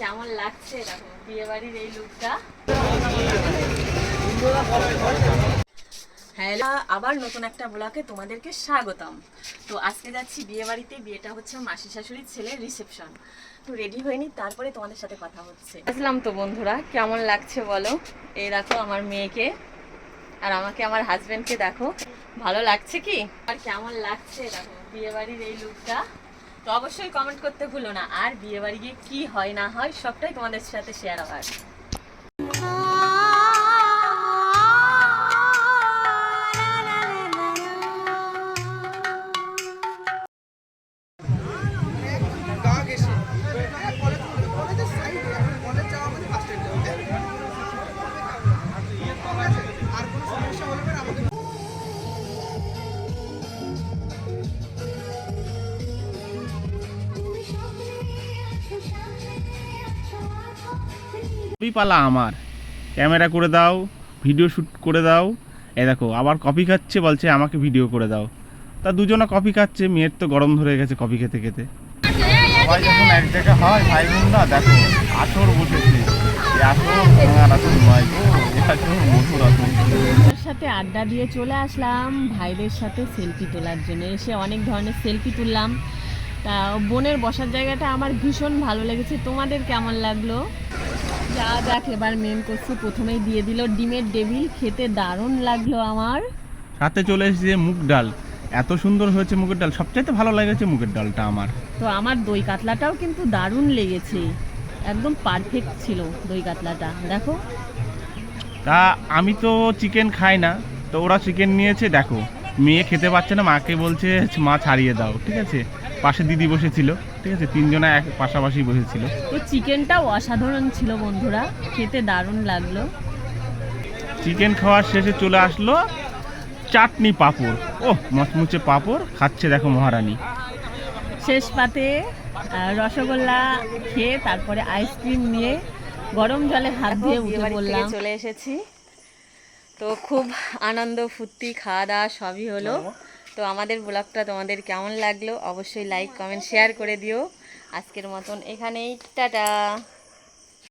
কেমন লাগছে? বিয়ে বাড়ির এই লুকটা হ্যালো আবার নতুন একটা ব্লকে তোমাদেরকে স্বাগতম। তো আজকে যাচ্ছি বিয়ে বাড়িতে বিয়েটা হচ্ছে মাসি শাশুড়ির ছেলের রিসেপশন তো রেডি হয়নি তারপরে তোমাদের সাথে কথা হচ্ছে। আসলাম তো বন্ধুরা কেমন লাগছে বলো? এই দেখো আমার মেয়েকে আর আমাকে আমার হাজবেন্ডকে দেখো। ভালো লাগছে কি? আর কেমন লাগছে? দেখো বিয়ে বাড়ির এই লুকটা তো অবশ্যই কমেন্ট করতে ভুলো না। আর বিয়ে বাড়ি গিয়ে কি হয়, না হয়, সবটাই তোমাদের সাথে শেয়ার হয় কপি পালা আমার। ক্যামেরা করে দাও ভিডিও শ্যুট করে দাও। এ দেখো আবার কপি খাচ্ছে বলছে আমাকে ভিডিও করে দাও। তা দুজনে কপি খাচ্ছে মেয়ের তো গরম ধরে গেছে কপি খেতে খেতে। সবাই যখন এক জায়গায় হয় ভাই বোনরা দেখো আসর বসেছে। সাথে আড্ডা দিয়ে চলে আসলাম ভাইদের সাথে সেলফি তোলার জন্য। এসে অনেক ধরনের সেলফি তুললাম। তা বোনের বসার জায়গাটা আমার ভীষণ ভালো লেগেছে। তোমাদের কেমন লাগল? যা যাক এবার মেন করছি প্রথমেই দিয়ে দিল। ডিমের ডেভিল খেতে দারুণ লাগল আমার। সাথে চলে এসেছে মুগ ডাল। এত সুন্দর হয়েছে মুগের ডাল। সবচাইতে ভালো লেগেছে মুগের ডালটা আমার। তো আমার দই কাতলাটাও কিন্তু দারুণ লেগেছে। একদম পারফেক্ট ছিল দই কাতলাটা। দেখো। তা আমি তো চিকেন খাই না। তো ওরা চিকেন নিয়েছে দেখো। মেয়ে খেতে পাচ্ছে না মাকে বলছে মা ছাড়িয়ে দাও। ঠিক আছে? পাশে দিদি বসেছিল। ঠিক আছে তিনজনে এক পাশাপাশি বসেছিল। তো চিকেনটাও অসাধারণ ছিল বন্ধুরা খেতে দারুণ লাগল। চিকেন খাওয়ার শেষে চলে আসলো চাটনি পাঁপড়। ও মচমুচে পাঁপড় খাচ্ছে দেখো মহারানী। শেষ পাতে রসগোল্লা খেয়ে তারপরে আইসক্রিম নিয়ে গরম জলে হাত দিয়ে উঠে বললাম চলে এসেছি। তো খুব আনন্দ ফুর্তি খাওয়া দাওয়া সবই হলো। তো আমাদের ব্লগটা তোমাদের কেমন লাগল? অবশ্যই লাইক কমেন্ট শেয়ার করে দিও। আজকের মতন এখানেই। টাটা!